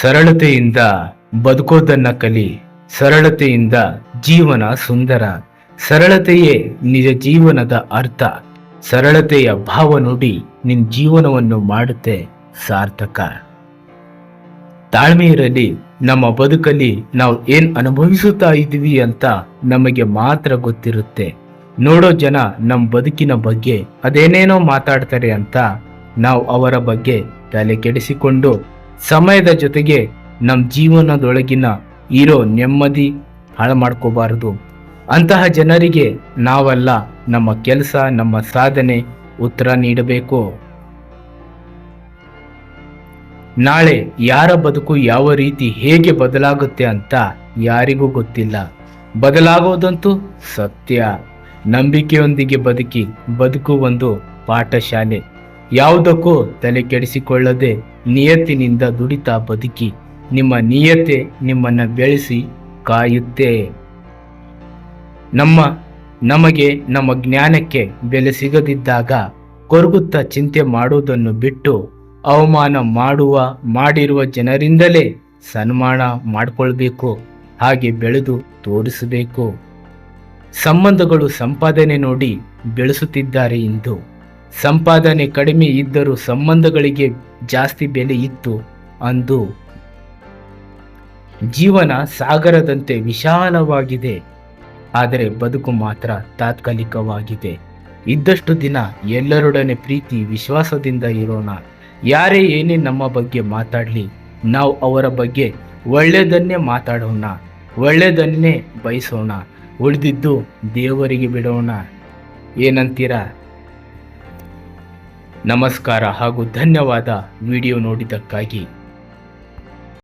ಸರಳತೆಯಿಂದ ಬದುಕೋದನ್ನ ಕಲಿ, ಸರಳತೆಯಿಂದ ಜೀವನ ಸುಂದರ. ಸರಳತೆಯೇ ನಿಜ ಜೀವನದ ಅರ್ಥ. ಸರಳತೆಯ ಭಾವ ನುಡಿ ನಿನ್ ಜೀವನವನ್ನು ಮಾಡುತ್ತೆ ಸಾರ್ಥಕ. ತಾಳ್ಮೆ ಇರಲಿ ನಮ್ಮ ಬದುಕಲ್ಲಿ ನಾವು ಏನ್ ಅನುಭವಿಸುತ್ತಾ ಇದ್ದೀವಿ ಅಂತ ನಮಗೆ ಮಾತ್ರ ಗೊತ್ತಿರುತ್ತೆ. ನೋಡೋ ಜನ ನಮ್ಮ ಬದುಕಿನ ಬಗ್ಗೆ ಅದೇನೇನೋ ಮಾತಾಡ್ತಾರೆ ಅಂತ ನಾವು ಅವರ ಬಗ್ಗೆ ತಲೆ ಕೆಡಿಸಿಕೊಂಡು ಸಮಯದ ಜೊತೆಗೆ ನಮ್ಮ ಜೀವನದೊಳಗಿನ ಇರೋ ನೆಮ್ಮದಿ ಹಾಳು ಮಾಡ್ಕೋಬಾರದು ಅಂತಹ ಜನರಿಗೆ ನಾವಲ್ಲ ನಮ್ಮ ಕೆಲಸ, ನಮ್ಮ ಸಾಧನೆ ಉತ್ತರ ನೀಡಬೇಕು. ನಾಳೆ ಯಾರ ಬದುಕು ಯಾವ ರೀತಿ ಹೇಗೆ ಬದಲಾಗುತ್ತೆ ಅಂತ ಯಾರಿಗೂ ಗೊತ್ತಿಲ್ಲ. ಬದಲಾಗೋದಂತೂ ಸತ್ಯ. ನಂಬಿಕೆಯೊಂದಿಗೆ ಬದುಕಿ ಬದುಕು ಒಂದು ಪಾಠಶಾಲೆ. ಯಾವುದಕ್ಕೂ ತಲೆ ಕೆಡಿಸಿಕೊಳ್ಳದೆ ನಿಯತ್ತಿನಿಂದ ದುಡಿತಾ ಬದುಕಿ, ನಿಮ್ಮ ನಿಯತೆ ನಿಮ್ಮನ್ನು ಬೆಳೆಸಿ ಕಾಯುತ್ತೆ. ನಮ್ಮ, ನಮಗೆ ನಮ್ಮ ಜ್ಞಾನಕ್ಕೆ ಬೆಲೆ ಸಿಗದಿದ್ದಾಗ ಕೊರಗುತ್ತಾ ಚಿಂತೆ ಮಾಡುವುದನ್ನು ಬಿಟ್ಟು ಅವಮಾನ ಮಾಡುವ, ಮಾಡಿರುವ ಜನರಿಂದಲೇ ಸನ್ಮಾನ ಮಾಡಿಕೊಳ್ಬೇಕು, ಹಾಗೆ ಬೆಳೆದು ತೋರಿಸಬೇಕು. ಸಂಬಂಧಗಳು ಸಂಪಾದನೆ ನೋಡಿ ಬೆಳೆಸುತ್ತಿದ್ದಾರೆ ಇಂದು. ಸಂಪಾದನೆ ಕಡಿಮೆ ಇದ್ದರೂ ಸಂಬಂಧಗಳಿಗೆ ಜಾಸ್ತಿ ಬೆಲೆ ಇತ್ತು ಅಂದು. ಜೀವನ ಸಾಗರದಂತೆ ವಿಶಾಲವಾಗಿದೆ. ಆದರೆ ಬದುಕು ಮಾತ್ರ ತಾತ್ಕಾಲಿಕವಾಗಿದೆ. ಇದ್ದಷ್ಟು ದಿನ ಎಲ್ಲರೊಡನೆ ಪ್ರೀತಿ, ವಿಶ್ವಾಸದಿಂದ ಇರೋಣ. ಯಾರೇ ಏನೇ ನಮ್ಮ ಬಗ್ಗೆ ಮಾತಾಡಲಿ, ನಾವು ಅವರ ಬಗ್ಗೆ ಒಳ್ಳೆಯದನ್ನೇ ಮಾತಾಡೋಣ. ಒಳ್ಳೆಯದನ್ನೇ ಬಯಸೋಣ. ಉಳಿದಿದ್ದು ದೇವರಿಗೆ ಬಿಡೋಣ. ಏನಂತೀರಾ? ನಮಸ್ಕಾರ ಹಾಗೂ ಧನ್ಯವಾದ ವಿಡಿಯೋ ನೋಡಿದ್ದಕ್ಕಾಗಿ.